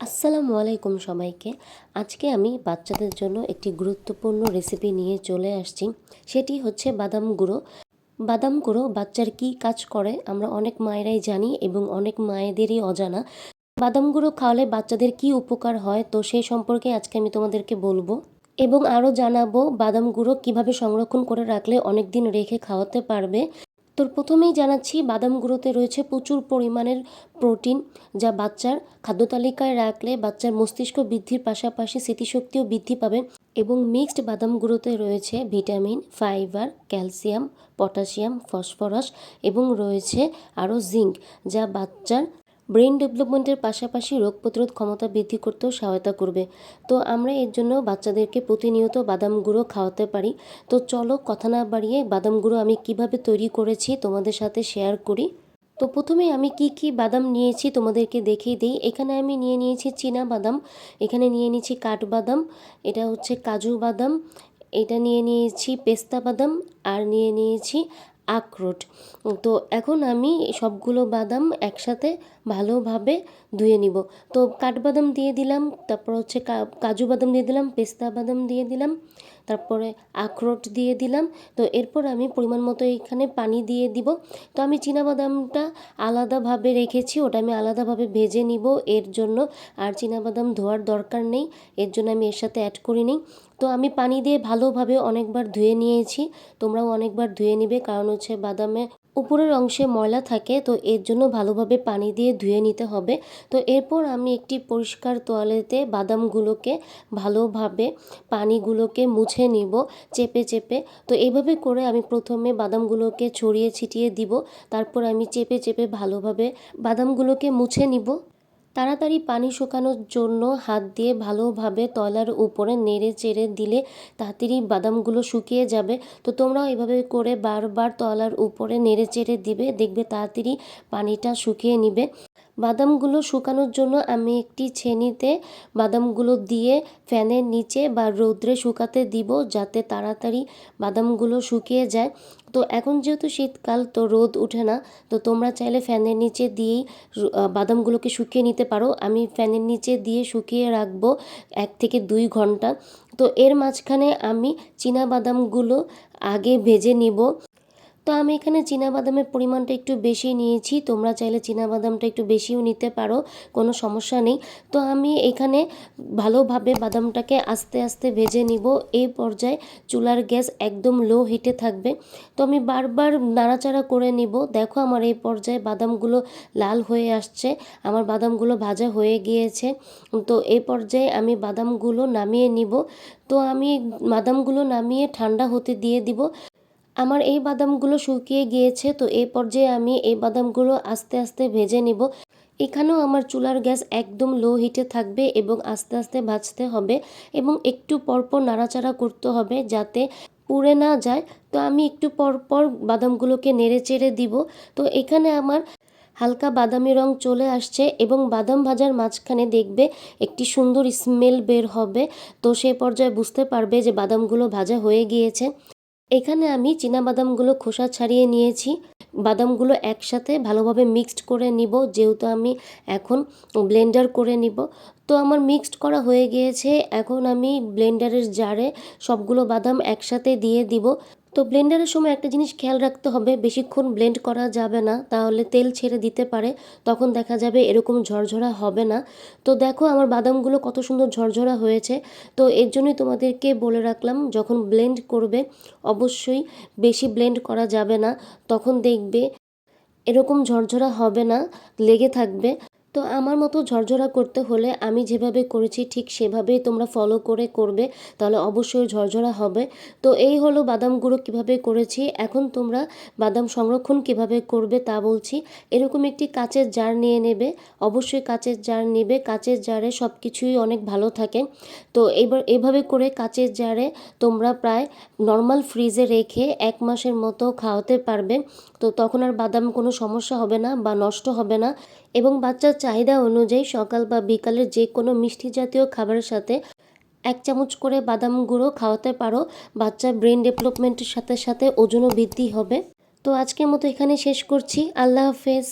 আসসালামু আলাইকুম সবাইকে। আজকে আমি বাচ্চাদের জন্য একটি গুরুত্বপূর্ণ রেসিপি নিয়ে চলে আসছি। সেটি হচ্ছে বাদাম গুঁড়ো। বাদাম গুঁড়ো বাচ্চার কি কাজ করে আমরা অনেক মায়েরাই জানি এবং অনেক মায়েদেরই অজানা। বাদাম গুঁড়ো খাওয়ালে বাচ্চাদের কি উপকার হয় তো সেই সম্পর্কে আজকে আমি তোমাদেরকে বলব এবং আরও জানাব বাদাম গুঁড়ো কীভাবে সংরক্ষণ করে রাখলে অনেক দিন রেখে খাওয়াতে পারবে। তো প্রথমেই জানাচ্ছি, বাদাম গুঁড়োতে রয়েছে প্রচুর পরিমাণের প্রোটিন যা বাচ্চার খাদ্য তালিকায় রাখলে বাচ্চার মস্তিষ্ক বৃদ্ধির পাশাপাশি স্মৃতিশক্তিও বৃদ্ধি পাবে এবং মিক্সড বাদাম গুঁড়োতে রয়েছে vitamin, fibre, calcium, potassium, phosphorus এবং রয়েছে আরও জিঙ্ক যা বাচ্চার ব্রেন ডেভেলপমেন্টের পাশাপাশি রোগ প্রতিরোধ ক্ষমতা বৃদ্ধি করতেও সহায়তা করবে। তো আমরা এর জন্য বাচ্চাদেরকে প্রতিনিয়ত বাদাম গুঁড়ো খাওয়াতে পারি। তো চলো কথা না বাড়িয়ে বাদাম গুঁড়ো আমি কীভাবে তৈরি করেছি তোমাদের সাথে শেয়ার করি। তো প্রথমে আমি কি কি বাদাম নিয়েছি তোমাদেরকে দেখিয়ে দিই। এখানে আমি নিয়ে নিয়েছি চীনা বাদাম, এখানে নিয়ে নিয়েছি কাঠবাদাম এটা হচ্ছে কাজু বাদাম, এটা নিয়ে নিয়েছি পেস্তা বাদাম, আর নিয়ে নিয়েছি আখরোট। তো এখন আমি সবগুলো বাদাম একসাথে ভালোভাবে ধুয়ে নিব। তো কাঠবাদাম দিয়ে দিলাম, তারপর হচ্ছে কাজু বাদাম দিয়ে দিলাম, পেস্তা বাদাম দিয়ে দিলাম। তারপরে আখরোট দিয়ে দিলাম। তো এরপর আমি পরিমাণ মতো এখানে পানি দিয়ে দিব। তো আমি বাদামটা আলাদাভাবে রেখেছি, ওটা আমি আলাদাভাবে ভেজে নিব এর জন্য। আর বাদাম ধোয়ার দরকার নেই, এর জন্য আমি এর সাথে অ্যাড করি নিই তো আমি পানি দিয়ে ভালোভাবে অনেকবার ধুয়ে নিয়েছি, তোমরাও অনেকবার ধুয়ে নিবে। কারণ হচ্ছে বাদামে উপরের অংশে ময়লা থাকে, তো এর জন্য ভালোভাবে পানি দিয়ে ধুয়ে নিতে হবে। তো এরপর আমি একটি পরিষ্কার তোয়ালেতে বাদামগুলোকে ভালোভাবে, পানিগুলোকে মুছে নিব চেপে চেপে। তো এভাবে করে আমি প্রথমে বাদামগুলোকে ছড়িয়ে ছিটিয়ে দিব, তারপর আমি চেপে চেপে ভালোভাবে বাদামগুলোকে মুছে নিব। তাড়াতাড়ি পানি শুকানোর জন্য হাত দিয়ে ভালোভাবে তলার উপরে নেড়ে চেড়ে দিলে তাড়াতাড়ি বাদামগুলো শুকিয়ে যাবে। তো তোমরাও এভাবে করে বারবার তলার উপরে নেড়ে চেড়ে দিবে, দেখবে তাড়াতাড়ি পানিটা শুকিয়ে নিবে। বাদামগুলো শুকানোর জন্য আমি একটি ছেনিতে বাদামগুলো দিয়ে ফ্যানের নিচে বা রৌদ্রে শুকাতে দিব যাতে তাড়াতাড়ি বাদামগুলো শুকিয়ে যায়। তো এখন যেহেতু শীতকাল, তো রোদ উঠে না, তো তোমরা চাইলে ফ্যানের নিচে দিয়েই বাদামগুলোকে শুকিয়ে নিতে পারো। আমি ফ্যানের নিচে দিয়ে শুকিয়ে রাখব এক থেকে দুই ঘণ্টা। তো এর মাঝখানে আমি চীনা বাদামগুলো আগে ভেজে নিব। তো আমি এখানে বাদামের পরিমাণটা একটু বেশি নিয়েছি। তোমরা চাইলে বাদামটা একটু বেশিও নিতে পারো, কোনো সমস্যা নেই। তো আমি এখানে ভালোভাবে বাদামটাকে আস্তে আস্তে ভেজে নিব। এই পর্যায়ে চুলার গ্যাস একদম লো হিটে থাকবে। তো আমি বারবার নাড়াচাড়া করে নিব। দেখো আমার এই পর্যায়ে বাদামগুলো লাল হয়ে আসছে। আমার বাদামগুলো ভাজা হয়ে গিয়েছে। তো এই পর্যায়ে আমি বাদামগুলো নামিয়ে নিব। তো আমি বাদামগুলো নামিয়ে ঠান্ডা হতে দিয়ে দিব। আমার এই বাদামগুলো শুকিয়ে গিয়েছে, তো এই পর্যায়ে আমি এই বাদামগুলো আস্তে আস্তে ভেজে নিব। এখানেও আমার চুলার গ্যাস একদম লো হিটে থাকবে এবং আস্তে আস্তে ভাজতে হবে এবং একটু পরপর নাড়াচাড়া করতে হবে যাতে পুড়ে না যায়। তো আমি একটু পরপর বাদামগুলোকে নেড়ে চেড়ে দিব। তো এখানে আমার হালকা বাদামি রং চলে আসছে এবং বাদাম ভাজার মাঝখানে দেখবে একটি সুন্দর স্মেল বের হবে। তো সেই পর্যায়ে বুঝতে পারবে যে বাদামগুলো ভাজা হয়ে গিয়েছে। এখানে আমি বাদামগুলো খোসা ছাড়িয়ে নিয়েছি। বাদামগুলো একসাথে ভালোভাবে মিক্সড করে নিব, যেহেতু আমি এখন ব্লেন্ডার করে নিব। তো আমার মিক্সড করা হয়ে গিয়েছে, এখন আমি ব্লেন্ডারের জারে সবগুলো বাদাম একসাথে দিয়ে দিব। তো ব্লেন্ডারের সময় একটা জিনিস খেয়াল রাখতে হবে, বেশিক্ষণ ব্লেন্ড করা যাবে না, তাহলে তেল ছেড়ে দিতে পারে, তখন দেখা যাবে এরকম ঝরঝরা হবে না। তো দেখো আমার বাদামগুলো কত সুন্দর ঝরঝরা হয়েছে, তো এর জন্যই তোমাদেরকে বলে রাখলাম, যখন ব্লেন্ড করবে, অবশ্যই বেশি ব্লেন্ড করা যাবে না, তখন দেখবে এরকম ঝরঝরা হবে না, লেগে থাকবে। তো আমার মতো ঝরঝরা করতে হলে আমি যেভাবে করেছি ঠিক সেভাবেই তোমরা ফলো করে করবে, তাহলে অবশ্যই ঝরঝরা হবে। তো এই হলো বাদাম গুঁড়ো কীভাবে করেছি, এখন তোমরা বাদাম সংরক্ষণ কীভাবে করবে তা বলছি। এরকম একটি কাচের জার নিয়ে নেবে, অবশ্যই কাচের জার নেবে, কাচের জারে সব কিছুই অনেক ভালো থাকে। তো এবার এভাবে করে কাচের জারে তোমরা প্রায় নর্মাল ফ্রিজে রেখে এক মাসের মতো খাওয়াতে পারবে। তো তখন আর বাদাম কোনো সমস্যা হবে না বা নষ্ট হবে না। এবং বাচ্চার চাহিদা অনুযায়ী সকাল বা বিকালের যে কোনো মিষ্টি জাতীয় খাবারের সাথে এক চামচ করে বাদাম গুঁড়ো খাওয়াতে পারো। বাচ্চার ব্রেন ডেভেলপমেন্টের সাথে সাথে ওজনও বৃদ্ধি হবে। তো আজকের মতো এখানে শেষ করছি। আল্লাহ হাফেজ।